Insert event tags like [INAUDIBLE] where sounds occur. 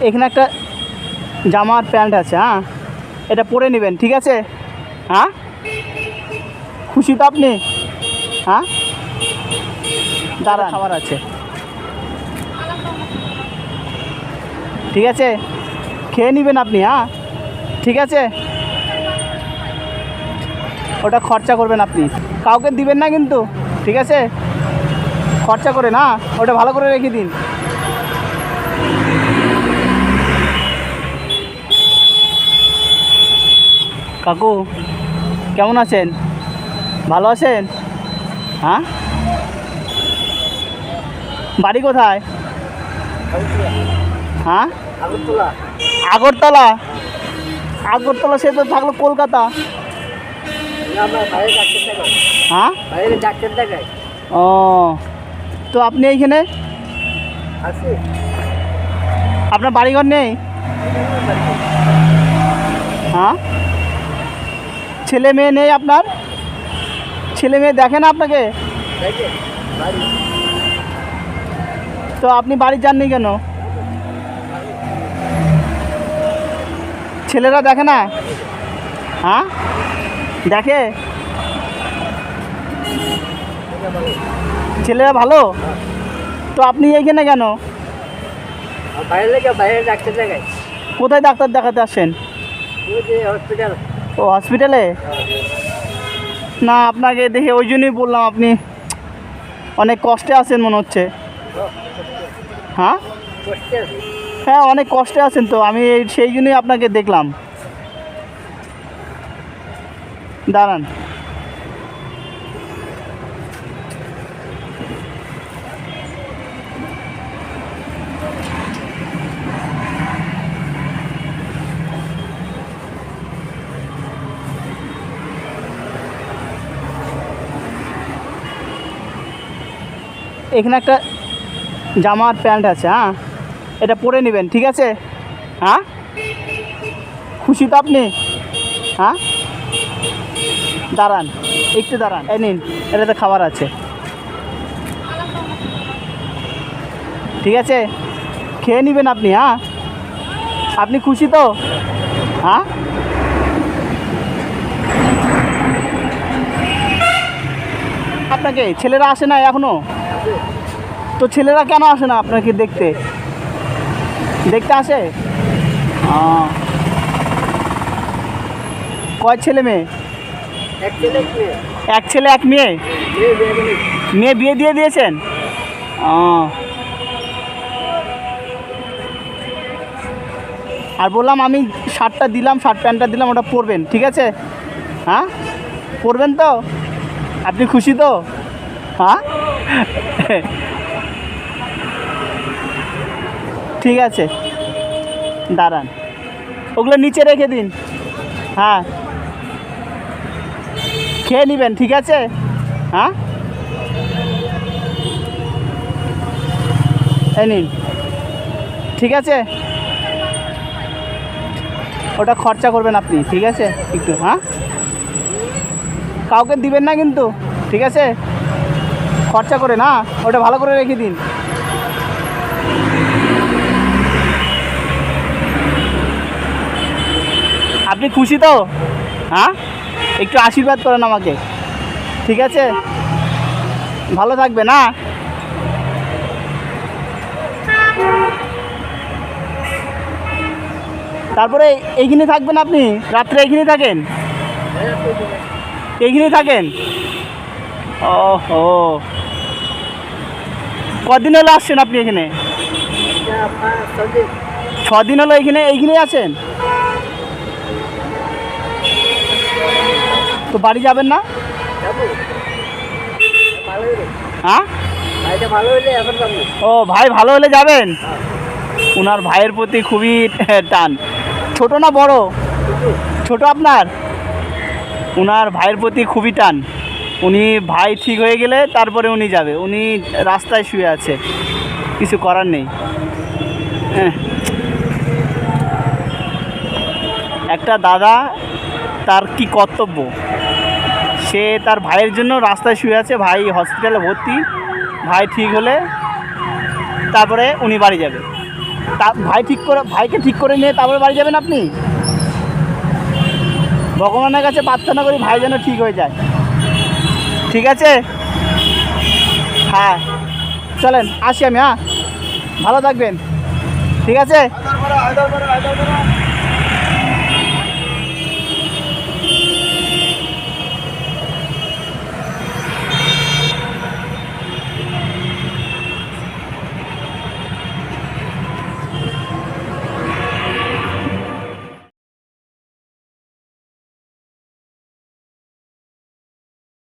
এখানে একটা জামা আর প্যান্ট আছে হ্যাঁ? এটা পরে নেবেন ঠিক আছে? হ্যাঁ? খুশি তো আপনি? হ্যাঁ? দাঁড়া খাবার আছে। ঠিক আছে? খেয়ে নেবেন আপনি হ্যাঁ? ঠিক আছে? ওটা খরচা করবেন আপনি। কাউকে দিবেন না কিন্তু ঠিক আছে? খরচা করে না ওটা ভালো করে রেখে দিন। কাকু, কেমন আছেন? ভালো আছেন? হ্যাঁ? বাড়ি কোথায়? হ্যাঁ? আগরতলা। আগরতলা সে তো থাকল কলকাতা। হ্যাঁ? ও, তো আপনি এইখানে? আপনার বাড়িঘর নেই? হ্যাঁ? ছেলে মেয়ে নেই আপনার? ছেলে মেয়ে দেখে না আপনাকে? তো আপনি বাড়ি যাননি কেন? ছেলেরা দেখে না? হ্যাঁ? দেখে? ছেলেরা ভালো? তো আপনি এইখানে কেন? বাইরে বাইরে ডাক্তার দেখাই কোথায় ডাক্তার দেখাতে আসেন হসপিটাল ও হসপিটালে না, আপনাকে দেখে ওই জন্যই বললাম আপনি। অনেক কষ্টে আছেন মনে হচ্ছে। হ্যাঁ? হ্যাঁ অনেক কষ্টে আছেন তো। আমি সেই জন্যই আপনাকে দেখলাম। দাঁড়ান। এখানে একটা জামা আর প্যান্ট আছে হ্যাঁ? এটা পরে নেবেন, ঠিক আছে? হ্যাঁ? খুশি তো আপনি? হ্যাঁ? দাঁড়ান, একটু দাঁড়ান। এই নিন, এটাতে খাবার আছে। ঠিক আছে? খেয়ে নেবেন আপনি হ্যাঁ? আপনি খুশি তো? হ্যাঁ? আপনাকে, ছেলেরা আসে না এখনও? তো ছেলেরা কেন আসে না আপনাকে দেখতে? দেখতে আসে? কয় ছেলে মেয়ে? এক ছেলে এক মেয়ে। মেয়ে? বিয়ে দিয়ে দিয়েছেন? আর বললাম আমি শার্টটা দিলাম শার্ট প্যান্টটা দিলাম ওটা পরবেন ঠিক আছে? হ্যাঁ? পরবেন তো? আপনি খুশি তো? হ্যাঁ? [LAUGHS] ঠিক আছে। দাঁড়ান। ওগুলো নিচে রেখে দিন। হ্যাঁ। খেয়ে নেবেন, ঠিক আছে? হ্যাঁ? এই নিন। ঠিক আছে? ওটা খরচা করবেন আপনি, ঠিক আছে? একটু হ্যাঁ? কাউকে দিবেন না কিন্তু, ঠিক আছে? খরচা করে না, ওটা ভালো করে রেখে দিন। আপনি খুশি তো? হ্যাঁ? একটু আশীর্বাদ করেন আমাকে। ঠিক আছে? ভালো থাকবে না? তারপরে এইখানে থাকবেন আপনি? রাত্রে এইখানে থাকেন? এইখানে থাকেন? ও হো কদিন হলো আসছেন আপনি এখানে? এটা আপনার সঙ্গে ছ দিন হলো এইখানে এইখানেই আছেন? তো বাড়ি যাবেন না? হ্যাঁ? এখন ও, ভাই ভালো হলে যাবেন? ওনার ভাইয়ের প্রতি খুবই টান। ছোট না বড়? ছোট আপনার? ওনার ভাইয়ের প্রতি খুবই টান। উনি ভাই ঠিক হয়ে গেলে তারপরে উনি যাবে। উনি রাস্তায় শুয়ে আছে। কিছু করার নেই। হ্যাঁ। একটা দাদা তার কি কর্তব্য? সে তার ভাইয়ের জন্য রাস্তায় শুয়ে আছে, ভাই হসপিটালে ভর্তি। ভাই ঠিক হলে তারপরে উনি বাড়ি যাবে। তা ভাই ঠিক করে, ভাইকে ঠিক করে নিয়ে তারপরে বাড়ি যাবেন আপনি? ভগবানের কাছে প্রার্থনা করি ভাই যেন ঠিক হয়ে যায়। ঠিক আছে? হ্যাঁ। চলেন আসি আমি হ্যাঁ? ভালো থাকবেন। ঠিক আছে?